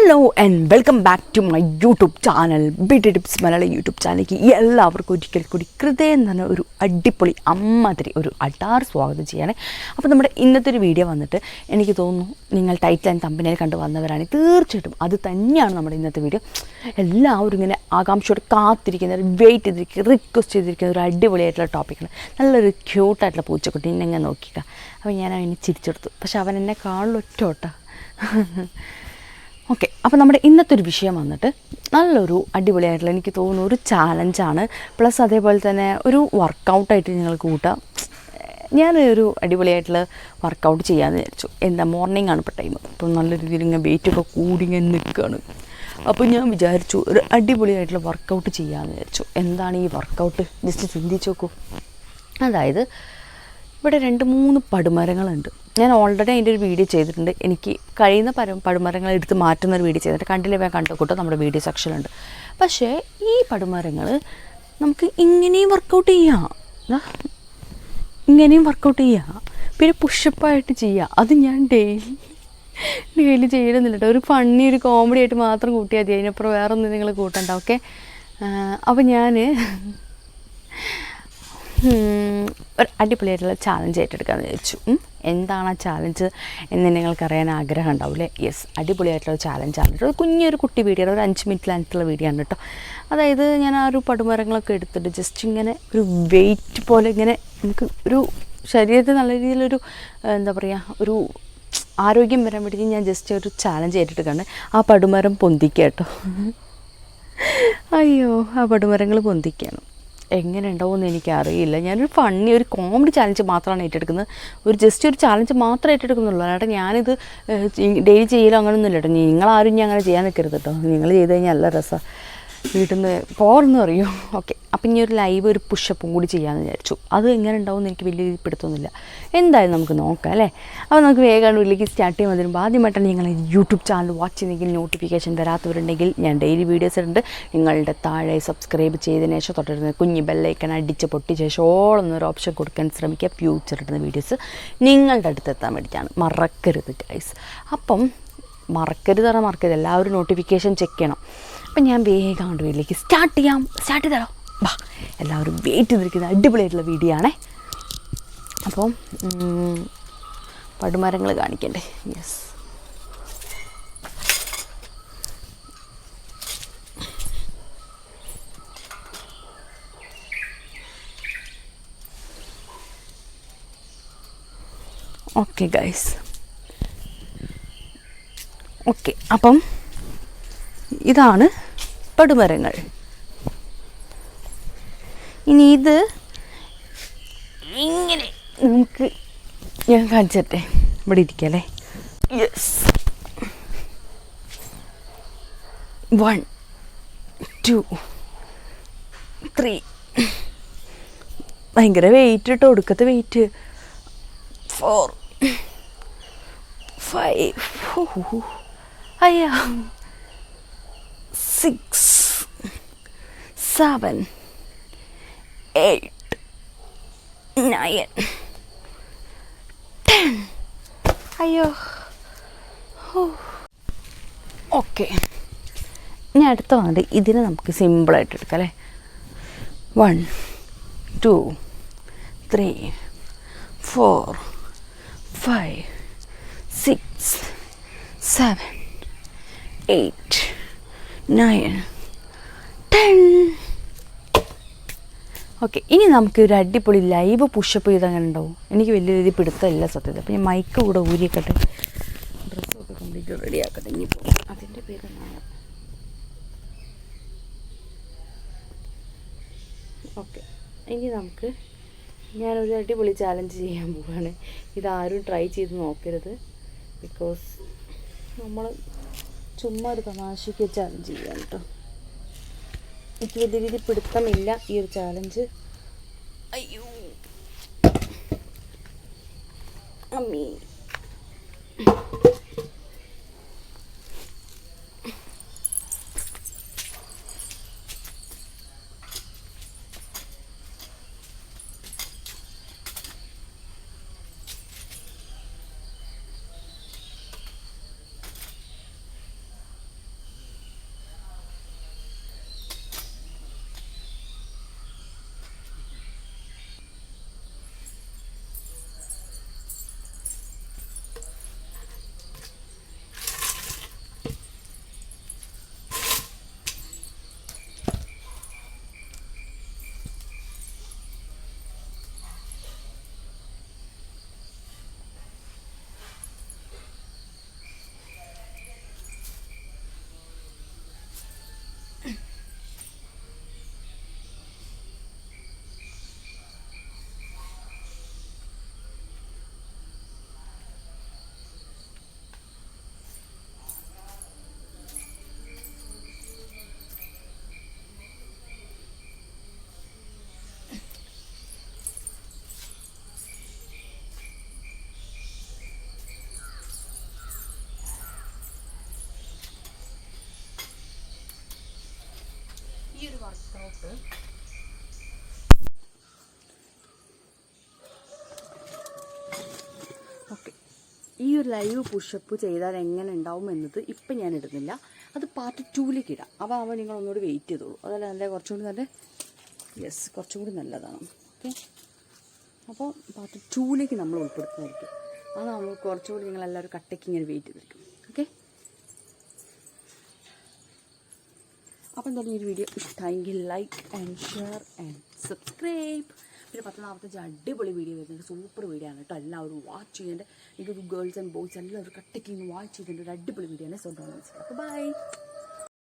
Hello and welcome back to my YouTube channel beauty tips Malayalam YouTube ചാനലിലേക്ക് എല്ലാവർക്കും ഒരിക്കൽ കൂടി ഹൃദയം തന്നെ ഒരു അടിപൊളി അമ്മാതിരി ഒരു അടാർ സ്വാഗതം ചെയ്യാനേ അപ്പോൾ നമ്മുടെ ഇന്നത്തെ ഒരു വീഡിയോ വന്നിട്ട് എനിക്ക് തോന്നുന്നു നിങ്ങൾ ടൈറ്റിൽ ആൻഡ് തമ്പിനെ കണ്ട് വന്നവരാണ്. തീർച്ചയായിട്ടും അത് തന്നെയാണ് നമ്മുടെ ഇന്നത്തെ വീഡിയോ എല്ലാവരും ഇങ്ങനെ ആകാംക്ഷയോടെ കാത്തിരിക്കുന്ന വെയിറ്റ് ചെയ്തിരിക്കുക റിക്വസ്റ്റ് ചെയ്തിരിക്കുന്ന ഒരു അടിപൊളിയായിട്ടുള്ള ടോപ്പിക്കാണ് നല്ലൊരു ക്യൂട്ടായിട്ടുള്ള പൂച്ചക്കുട്ടി എന്നെ നോക്കിക്കാം അപ്പോൾ ഞാൻ അവനെ ചിരിച്ചെടുത്തു. പക്ഷെ അവൻ എന്നെ കാണലൊറ്റോട്ടാ ഓക്കെ അപ്പോൾ നമ്മുടെ ഇന്നത്തെ ഒരു വിഷയം വന്നിട്ട് നല്ലൊരു അടിപൊളിയായിട്ടുള്ള എനിക്ക് തോന്നുന്ന ഒരു ചാലഞ്ചാണ് പ്ലസ് അതേപോലെ തന്നെ ഒരു വർക്കൗട്ടായിട്ട് ഞങ്ങൾ കൂട്ടാം. ഞാൻ ഒരു അടിപൊളിയായിട്ടുള്ള വർക്കൗട്ട് ചെയ്യാമെന്ന് വിചാരിച്ചു. എന്താ മോർണിംഗ് ആണ് ഇപ്പോൾ ടൈം അപ്പം നല്ല രീതിയിൽ ഇങ്ങനെ വെയിറ്റൊക്കെ കൂടി ഇങ്ങനെ നിൽക്കുകയാണ് അപ്പോൾ ഞാൻ വിചാരിച്ചു ഒരു അടിപൊളിയായിട്ടുള്ള വർക്കൗട്ട് ചെയ്യാമെന്ന് വിചാരിച്ചു. എന്താണ് ഈ വർക്കൗട്ട് ജസ്റ്റ് ചിന്തിച്ചു നോക്കൂ. അതായത് ഇവിടെ രണ്ട് മൂന്ന് പടുമരങ്ങളുണ്ട്. ഞാൻ ഓൾറെഡി അതിന്റെ ഒരു വീഡിയോ ചെയ്തിട്ടുണ്ട്. എനിക്ക് കഴിയുന്ന പരം പടുമരങ്ങൾ എടുത്ത് മാറ്റുന്ന ഒരു വീഡിയോ ചെയ്തിട്ട് കണ്ടില്ല വേഗം കണ്ടു? കൂട്ടോ നമ്മുടെ വീഡിയോ സെക്ഷനിലുണ്ട് പക്ഷേ ഈ പടുമരങ്ങൾ നമുക്ക് ഇങ്ങനെയും വർക്കൗട്ട് ചെയ്യാം. ഇങ്ങനെയും വർക്കൗട്ട് ചെയ്യാം. പിന്നെ പുഷപ്പായിട്ട് ചെയ്യാം. അത് ഞാൻ ഡെയിലി ഡെയിലി ചെയ്യണമെന്നില്ല ഒരു ഫണ്ണി ഒരു കോമഡി ആയിട്ട് മാത്രം കൂട്ടിയാൽ മതി. അതിനപ്പുറം വേറെ ഒന്നും നിങ്ങൾ കൂട്ടണ്ട ഓക്കെ അപ്പോൾ ഞാൻ ഒരു അടിപൊളിയായിട്ടുള്ള ചാലഞ്ച് ഏറ്റെടുക്കാമെന്ന് വിചാരിച്ചു. എന്താണ് ആ ചാലഞ്ച് എന്ന് നിങ്ങൾക്ക് അറിയാൻ ആഗ്രഹം ഉണ്ടാവില്ലേ യെസ് അടിപൊളിയായിട്ടുള്ള ചാലഞ്ചാണ് കേട്ടോ കുഞ്ഞൊരു കുട്ടി വീഡിയോ ആണ് ഒരു അഞ്ച് മിനിറ്റിലായിട്ടുള്ള വീഡിയോ ആണ് കേട്ടോ. അതായത് ഞാൻ ആ ഒരു പടുമരങ്ങളൊക്കെ എടുത്തിട്ട് ജസ്റ്റ് ഇങ്ങനെ ഒരു വെയിറ്റ് പോലെ ഇങ്ങനെ നമുക്ക് ഒരു ശരീരത്തിൽ നല്ല രീതിയിലൊരു എന്താ പറയുക ഒരു ആരോഗ്യം വരാൻ വേണ്ടി ഞാൻ ജസ്റ്റ് ഒരു ചാലഞ്ച് ഏറ്റെടുക്കാണ്. ആ പടുമരം പൊന്തിക്കുക കേട്ടോ. അയ്യോ ആ പടുമരങ്ങൾ പൊന്തിക്കുകയാണ് എങ്ങനെ ഉണ്ടാവുമെന്ന് എനിക്കറിയില്ല. ഞാനൊരു ഫണ്ണി ഒരു കോമഡി ചാലഞ്ച് മാത്രമാണ് ഏറ്റെടുക്കുന്നത്. ഒരു ജസ്റ്റ് ഒരു ചാലഞ്ച് മാത്രമേ ഏറ്റെടുക്കുന്നുള്ളൂ. അല്ലാണ്ട് ഞാനിത് ഡെയിലി ചെയ്യലോ അങ്ങനെയൊന്നുമില്ല കേട്ടോ നിങ്ങളാരും ഞാൻ അങ്ങനെ ചെയ്യാൻ നിൽക്കരുത് കേട്ടോ നിങ്ങൾ ചെയ്ത് കഴിഞ്ഞാൽ നല്ല രസമാണ് വീട്ടിൽ നിന്ന് പോർന്ന് പറയൂ ഓക്കെ. അപ്പം ഇനി ഒരു ലൈവ് ഒരു പുഷപ്പും കൂടി ചെയ്യാമെന്ന് വിചാരിച്ചു. അത് എങ്ങനെ ഉണ്ടാവും എനിക്ക് വലിയ രീതിയിൽ പിടുത്തൊന്നുമില്ല എന്തായാലും നമുക്ക് നോക്കാം അല്ലേ? അപ്പോൾ നമുക്ക് വേഗം വീട്ടിലേക്ക് സ്റ്റാർട്ട് ചെയ്യാൻ വരുമ്പോൾ ആദ്യമായിട്ടാണ് നിങ്ങൾ യൂട്യൂബ് ചാനൽ വാച്ച് ചെയ്യുന്നെങ്കിൽ നോട്ടിഫിക്കേഷൻ വരാത്തവരുണ്ടെങ്കിൽ ഞാൻ ഡെയിലി വീഡിയോസ് ഇടുന്നുണ്ട്. നിങ്ങളുടെ താഴെ സബ്സ്ക്രൈബ് ചെയ്തതിന് ശേഷം തൊട്ടിരുന്ന കുഞ്ഞ് ബെല്ലൈക്കൺ അടിച്ച് പൊട്ടിച്ച ശേഷം ഓളൊന്നൊരു ഓപ്ഷൻ കൊടുക്കാൻ ശ്രമിക്കുക. ഫ്യൂച്ചർ വീഡിയോസ് നിങ്ങളുടെ അടുത്ത് എത്താൻ വേണ്ടിയിട്ടാണ്. മറക്കരുത് ഗൈസ് അപ്പം മറക്കരുത് മറക്കരുത്. എല്ലാവരും നോട്ടിഫിക്കേഷൻ ചെക്ക് ചെയ്യണം. അപ്പം ഞാൻ വേഗം കൊണ്ട് വീട്ടിലേക്ക് സ്റ്റാർട്ട് ചെയ്യാം. സ്റ്റാർട്ട് ചെയ്താലോ വാ എല്ലാവരും വെയിറ്റ് ചെയ്തിരിക്കുന്ന അടിപൊളിയായിട്ടുള്ള വീഡിയോ ആണേ. അപ്പം ഉം, പടുമരങ്ങൾ കാണിക്കണ്ടേ? യെസ് ഓക്കെ ഗൈസ് ഓക്കെ അപ്പം ഇതാണ് പടുമരങ്ങൾ. ഇനി ഇത് ഇങ്ങനെ നമുക്ക് ഞാൻ കാണിച്ചട്ടെ. ഇവിടെ ഇരിക്കല്ലേ യെസ് വൺ ടു ത്രീ ഭയങ്കര വെയിറ്റ് ഇട്ടോ ഒടുക്കത്തെ വെയിറ്റ് ഫോർ ഫൈവ് അയ്യാ. Six seven eight nine ten അയ്യോ. ഓക്കെ. ഇനി അടുത്ത വന്നിട്ട് ഇതിനെ നമുക്ക് സിമ്പിളായിട്ട് എടുക്കാം അല്ലേ? One two three four five six seven eight nine. Ten okay ഇനി നമുക്ക് ഒരു അടിപൊളി ലൈവ് പുഷപ്പ് ചെയ്ത് അങ്ങനെ ഉണ്ടാവും എനിക്ക് വലിയ രീതിയിൽ പിടുത്തമില്ല സത്യത്തിൽ. അപ്പം ഞാൻ മൈക്ക് കൂടെ ഊരിക്കട്ടെ ഡ്രസ്സൊക്കെ കംപ്ലീറ്റ് റെഡിയാക്കട്ടെ ഇനി അതിന്റെ പേര് നാളെ ഓക്കെ ഇനി നമുക്ക് ഞാനൊരു അടിപൊളി ചാലഞ്ച് ചെയ്യാൻ പോവുകയാണ് ഇതാരും ട്രൈ ചെയ്ത് നോക്കരുത്. ബിക്കോസ് നമ്മൾ ചുമ്മാ ഒരു തമാശയ്ക്ക് ചാലഞ്ച് ചെയ്യാം കേട്ടോ എനിക്ക് വലിയ രീതിയിൽ പിടുത്തമില്ല ഈ ഒരു ചാലഞ്ച് അയ്യോ. അമ്മീ. ഈ ഒരു വർക്കൗട്ട് ഓക്കെ. ഈ ഒരു ലൈവ് പുഷപ്പ് ചെയ്താൽ എങ്ങനെ ഉണ്ടാവും എന്നത് ഇപ്പം ഞാൻ ഇടുന്നില്ല. അത് പാർട്ട് ടൂവിലേക്ക് ഇടാം. അപ്പോൾ അവൻ നിങ്ങൾ ഒന്നുകൂടി വെയിറ്റ് ചെയ്തോളൂ. അതല്ല നല്ല കുറച്ചും കൂടി നല്ല യെസ് കുറച്ചും കൂടി നല്ലതാണ്. ഓക്കെ അപ്പോൾ പാർട്ട് ടൂവിലേക്ക് നമ്മൾ ഉൾപ്പെടുത്തുന്നതായിരിക്കും അത് നമ്മൾ കുറച്ചുകൂടി നിങ്ങളെല്ലാവരും കട്ടയ്ക്ക് ഇങ്ങനെ വെയിറ്റ് ചെയ്തിരിക്കും അപ്പോൾ എന്തായാലും ഈ വീഡിയോ ഇഷ്ടമായെങ്കിൽ like and share and subscribe പിന്നെ പത്ത് നാൽപ്പത്തഞ്ച് അടിപൊളി വീഡിയോ വരുന്നുണ്ട്. സൂപ്പർ വീഡിയോ ആണ് കേട്ടോ. എല്ലാവരും വാച്ച് ചെയ്യേണ്ട എനിക്കൊരു ഗേൾസ് ആൻഡ് ബോയ്സ് എല്ലാവരും കട്ടയ്ക്ക് വാച്ച് ചെയ്തിട്ടുണ്ട് ഒരു അടിപൊളി വീഡിയോ ആണ്. So don't miss by